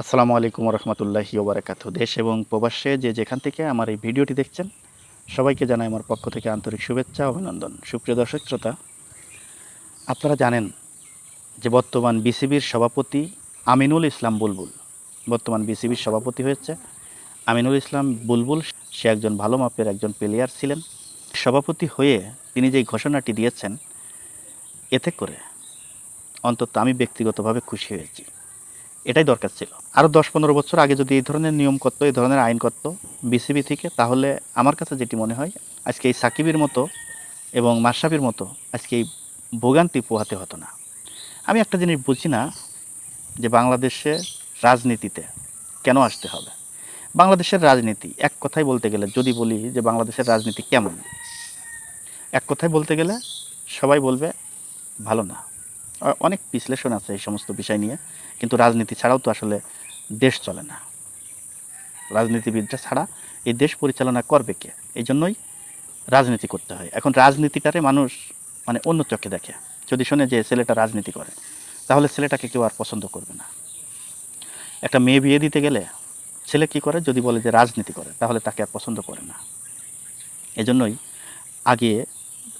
আসসালামু আলাইকুম রহমতুল্লাহি ওবরাকাত। দেশ এবং প্রবাসে যে যেখান থেকে আমার এই ভিডিওটি দেখছেন, সবাইকে জানাই আমার পক্ষ থেকে আন্তরিক শুভেচ্ছা, অভিনন্দন। সুপ্রিয় দর্শক, শ্রোতা, আপনারা জানেন যে বর্তমান বিসিবির সভাপতি আমিনুল ইসলাম বুলবুল। বর্তমান বিসিবির সভাপতি হয়েছে আমিনুল ইসলাম বুলবুল। সে একজন ভালো মাপের একজন প্লেয়ার ছিলেন। সভাপতি হয়ে তিনি যে ঘোষণাটি দিয়েছেন, এতে করে অন্তত আমি ব্যক্তিগতভাবে খুশি হয়েছি। এটাই দরকার ছিল। আরও দশ পনেরো বছর আগে যদি এই ধরনের নিয়ম করতো, এই ধরনের আইন করতো বিসিবি থেকে, তাহলে আমার কাছে যেটি মনে হয়, আজকে এই সাকিবের মতো এবং মাসাবির মতো আজকে এই ভোগান্তি পোহাতে হতো না। আমি একটা জিনিস বুঝি না, যে বাংলাদেশে রাজনীতিতে কেন আসতে হবে? বাংলাদেশের রাজনীতি, এক কথায় বলতে গেলে, যদি বলি যে বাংলাদেশের রাজনীতি কেমন? এক কথায় বলতে গেলে, সবাই বলবে ভালো না। অনেক বিশ্লেষণ আছে এই সমস্ত বিষয় নিয়ে, কিন্তু রাজনীতি ছাড়াও তো আসলে দেশ চলে না। রাজনীতিবিদরা ছাড়া এই দেশ পরিচালনা করবে কে? এই জন্যই রাজনীতি করতে হয়। এখন রাজনীতিটারে মানুষ মানে অন্য চোখে দেখে। যদি শোনে যে ছেলেটা রাজনীতি করে, তাহলে ছেলেটাকে কেউ আর পছন্দ করবে না। একটা মেয়ে বিয়ে দিতে গেলে ছেলে কি করে? যদি বলে যে রাজনীতি করে, তাহলে তাকে আর পছন্দ করে না। এজন্যই আগে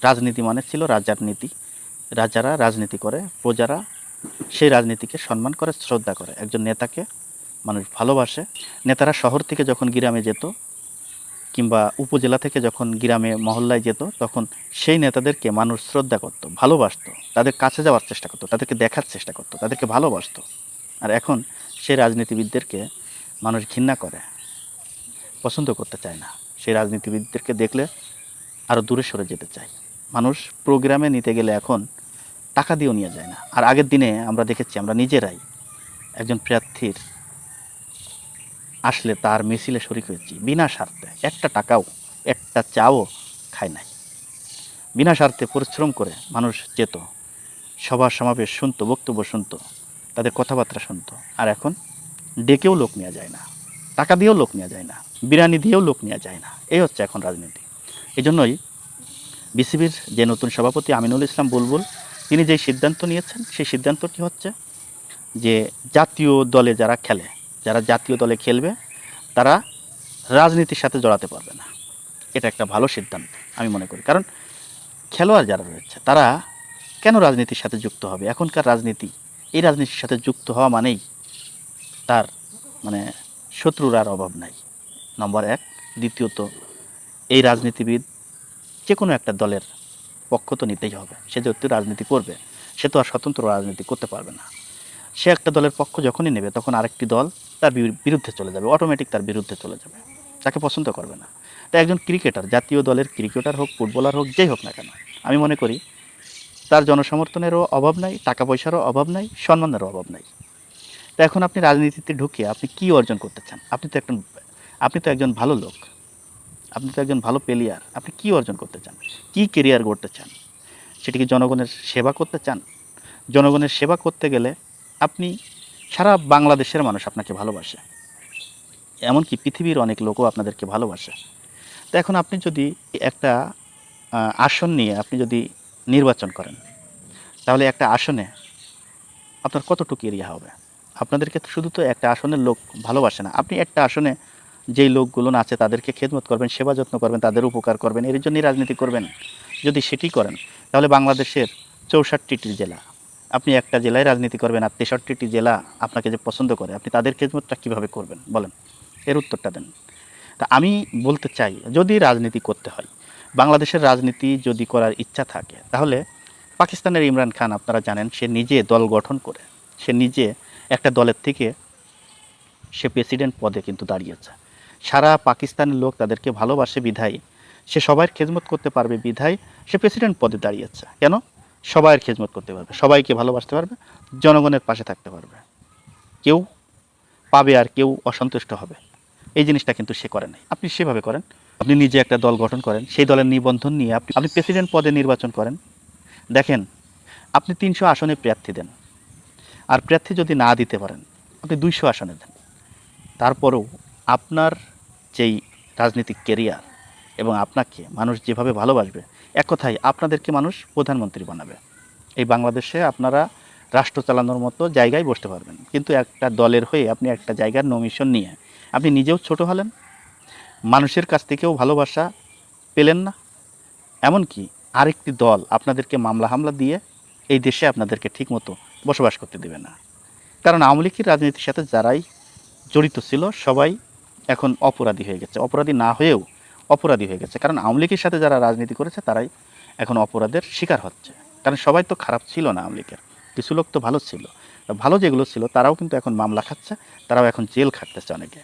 রাজনীতি মানে ছিল রাজার নীতি। রাজারা রাজনীতি করে, প্রজারা সেই রাজনীতিকে সম্মান করে, শ্রদ্ধা করে। একজন নেতাকে মানুষ ভালোবাসে। নেতারা শহর থেকে যখন গ্রামে যেত কিংবা উপজেলা থেকে যখন গ্রামে মহল্লায় যেত, তখন সেই নেতাদেরকে মানুষ শ্রদ্ধা করতো, ভালোবাসতো। তাদের কাছে যাওয়ার চেষ্টা করতো, তাদেরকে দেখার চেষ্টা করতো, তাদেরকে ভালোবাসত। আর এখন সেই রাজনীতিবিদদেরকে মানুষ ঘৃণা করে, পছন্দ করতে চায় না। সেই রাজনীতিবিদদেরকে দেখলে আরও দূরে সরে যেতে চায়। মানুষ প্রোগ্রামে নিতে গেলে এখন টাকা দিয়েও নিয়ে যায় না। আর আগের দিনে আমরা দেখেছি, আমরা নিজেরাই একজন প্রার্থীর আসলে তার মিছিলে শরিক হয়েছি। বিনা স্বার্থে একটা টাকাও, একটা চাও খায় নাই। বিনা স্বার্থে পরিশ্রম করে মানুষ যেত, সভা সমাবেশ শুনতো, বক্তব্য শুনতো, তাদের কথাবার্তা শুনতো। আর এখন ডেকেও লোক নেওয়া যায় না, টাকা দিয়েও লোক নেওয়া যায় না বিরিয়ানি দিয়েও লোক নেওয়া যায় না। এই হচ্ছে এখন রাজনীতি। এই জন্যই বিসিবির যে নতুন সভাপতি আমিনুল ইসলাম বুলবুল তিনি যে সিদ্ধান্ত নিয়েছেন, সেই সিদ্ধান্তটি হচ্ছে যে জাতীয় দলে যারা খেলে, যারা জাতীয় দলে খেলবে, তারা রাজনীতির সাথে জড়াতে পারবে না। এটা একটা ভালো সিদ্ধান্ত, আমি মনে করি। কারণ খেলোয়াড় যারা রয়েছে, তারা কেন রাজনীতির সাথে যুক্ত হবে? এখনকার রাজনীতি, এই রাজনীতির সাথে যুক্ত হওয়া মানেই তার মানে শত্রুর আর অভাব নাই। নম্বর এক। দ্বিতীয়ত, এই রাজনীতিবিদ যে কোনো একটা দলের পক্ষ তো নিতেই হবে। সে যেহেতু রাজনীতি করবে, সে তো আর স্বতন্ত্র রাজনীতি করতে পারবে না। সে একটা দলের পক্ষ যখনই নেবে, তখন আরেকটি দল তার বিরু- বিরুদ্ধে চলে যাবে অটোমেটিক তার বিরুদ্ধে চলে যাবে। তাকে পছন্দ করবে না। তাই একজন ক্রিকেটার জাতীয় দলের ক্রিকেটার হোক ফুটবলার হোক, যেই হোক না কেন, আমি মনে করি তার জনসমর্থনেরও অভাব নাই টাকা পয়সারও অভাব নাই, সম্মানেরও অভাব নাই। তো এখন আপনি রাজনীতিতে ঢুকে আপনি কি অর্জন করতে চান? আপনি তো একজন, আপনি তো একজন ভালো লোক। আপনি তো একজন ভালো প্লেয়ার আপনি কি অর্জন করতে চান? কি কেরিয়ার গড়তে চান? সেটি কি জনগণের সেবা করতে চান? জনগণের সেবা করতে গেলে আপনি সারা বাংলাদেশের মানুষ আপনাকে ভালোবাসে। এমনকি পৃথিবীর অনেক লোকও আপনাদেরকে ভালোবাসে। তো এখন আপনি যদি একটা আসন নিয়ে আপনি যদি নির্বাচন করেন, তাহলে একটা আসনে আপনার কতটুকু এরিয়া হবে? আপনাদেরকে শুধু তো একটা আসনের লোক ভালোবাসে না, আপনি একটা আসনে যেই লোকগুলো আছে তাদেরকে খেদমত করবেন, সেবা যত্ন করবেন, তাদের উপকার করবেন, এর জন্যই রাজনীতি করবেন। যদি সেটি করেন, তাহলে বাংলাদেশের চৌষট্টিটি জেলা, আপনি একটা জেলায় রাজনীতি করবেন আর তেষট্টিটি জেলা আপনাকে যে পছন্দ করে, আপনি তাদের খেদমতটা কীভাবে করবেন? বলেন, এর উত্তরটা দেন। তা আমি বলতে চাই, যদি রাজনীতি করতে হয়, বাংলাদেশের রাজনীতি যদি করার ইচ্ছা থাকে, তাহলে পাকিস্তানের ইমরান খান আপনারা জানেন, সে নিজে দল গঠন করে, সে নিজে একটা দলের থেকে সে প্রেসিডেন্ট পদে কিন্তু দাঁড়িয়েছে। সারা পাকিস্তানের লোক তাদেরকে ভালোবাসে বিধায়। সে সবাইয়ের খেজমত করতে পারবে বিধায়। সে প্রেসিডেন্ট পদে দাঁড়িয়েছে। কেন? সবাইয়ের খেজমত করতে পারবে। সবাইকে ভালোবাসতে পারবে। জনগণের পাশে থাকতে পারবে। কেউ পাবে আর কেউ অসন্তুষ্ট হবে। এই জিনিসটা কিন্তু সে করে নাই। আপনি সেভাবে করেন। আপনি নিজে একটা দল গঠন করেন। সেই দলের নিবন্ধন নিয়ে আপনি আপনি প্রেসিডেন্ট পদে নির্বাচন করেন। দেখেন, আপনি তিনশো আসনে প্রার্থী দেন। আর প্রার্থী যদি না দিতে পারেন, আপনি দুইশো আসনে দেন। তারপরেও আপনার যেই রাজনৈতিক কেরিয়ার এবং আপনাকে মানুষ যেভাবে ভালোবাসবে, এক কথায় আপনাদেরকে মানুষ প্রধানমন্ত্রী বানাবে। এই বাংলাদেশে আপনারা রাষ্ট্র চালানোর মতো জায়গায় বসতে পারবেন। কিন্তু একটা দলের হয়ে আপনি একটা জায়গার নমিশন নিয়ে আপনি নিজেও ছোট হলেন, মানুষের কাছ থেকেও ভালোবাসা পেলেন না। এমনকি আরেকটি দল আপনাদেরকে মামলা হামলা দিয়ে এই দেশে আপনাদেরকে ঠিকমতো বসবাস করতে দেবে না। কারণ আওয়ামী লীগের রাজনীতির সাথে যারাই জড়িত ছিল, সবাই এখন অপরাধী হয়ে গেছে। অপরাধী না হয়েও অপরাধী হয়ে গেছে। কারণ আওয়ামী লীগের সাথে যারা রাজনীতি করেছে, তারাই এখন অপরাধের শিকার হচ্ছে। কারণ সবাই তো খারাপ ছিল না আওয়ামী লীগের। কিছু লোক তো ভালো ছিল। ভালো যেগুলো ছিল, তারাও কিন্তু এখন মামলা খাচ্ছে, তারাও এখন জেল খাটতেছে অনেকে।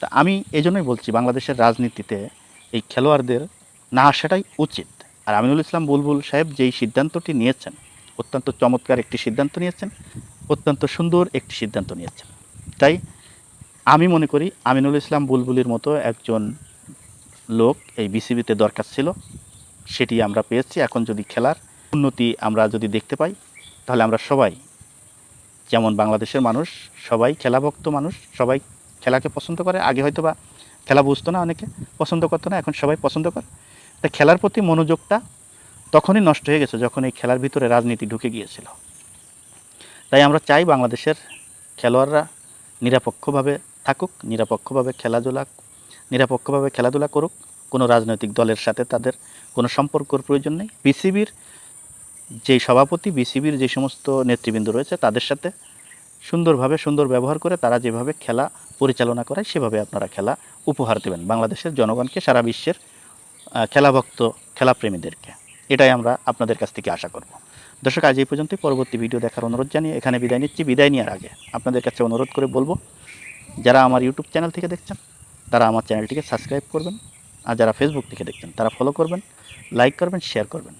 তা আমি এই জন্যই বলছি, বাংলাদেশের রাজনীতিতে এই খেলোয়াড়দের না আসাটাই উচিত। আর আমিনুল ইসলাম বুলবুল সাহেব যেই সিদ্ধান্তটি নিয়েছেন, অত্যন্ত চমৎকার একটি সিদ্ধান্ত নিয়েছেন, অত্যন্ত সুন্দর একটি সিদ্ধান্ত নিয়েছেন। তাই আমি মনে করি আমিনুল ইসলাম বুলবুলির মতো একজন লোক এই বিসিবিতে দরকার ছিল। সেটি আমরা পেয়েছি। এখন যদি খেলার উন্নতি আমরা যদি দেখতে পাই, তাহলে আমরা সবাই, যেমন বাংলাদেশের মানুষ, সবাই খেলাভক্ত মানুষ, সবাই খেলাকে পছন্দ করে। আগে হয়তো বা খেলা বুঝতো না অনেকে, পছন্দ করতো না, এখন সবাই পছন্দ করে। তা খেলার প্রতি মনোযোগটা তখনই নষ্ট হয়ে গেছে যখন এই খেলার ভিতরে রাজনীতি ঢুকে গিয়েছিল। তাই আমরা চাই বাংলাদেশের খেলোয়াড়রা নিরপেক্ষভাবে থাকুক, নিরপেক্ষভাবে খেলাধুলা নিরপেক্ষভাবে খেলাধুলা করুক, কোনো রাজনৈতিক দলের সাথে তাদের কোনো সম্পর্কর প্রয়োজন নেই। বিসিবির যেই সভাপতি, বিসিবির যে সমস্ত নেতৃবৃন্দ রয়েছে, তাদের সাথে সুন্দরভাবে সুন্দর ব্যবহার করে তারা যেভাবে খেলা পরিচালনা করে সেভাবে আপনারা খেলা উপহার দেবেন বাংলাদেশের জনগণকে, সারা বিশ্বের খেলাভক্ত, খেলাপ্রেমীদেরকে। এটাই আমরা আপনাদের কাছ থেকে আশা করব। দর্শক, আজ এই পর্যন্তই। পরবর্তী ভিডিও দেখার অনুরোধ জানিয়ে এখানে বিদায় নিচ্ছি। বিদায় নেওয়ার আগে আপনাদের কাছে অনুরোধ করে বলব যারা আমার ইউটিউব চ্যানেল থেকে দেখছেন, তারা আমার চ্যানেলটিকে সাবস্ক্রাইব করবেন। আর যারা ফেসবুক থেকে দেখছেন, তারা ফলো করবেন লাইক করবেন শেয়ার করবেন।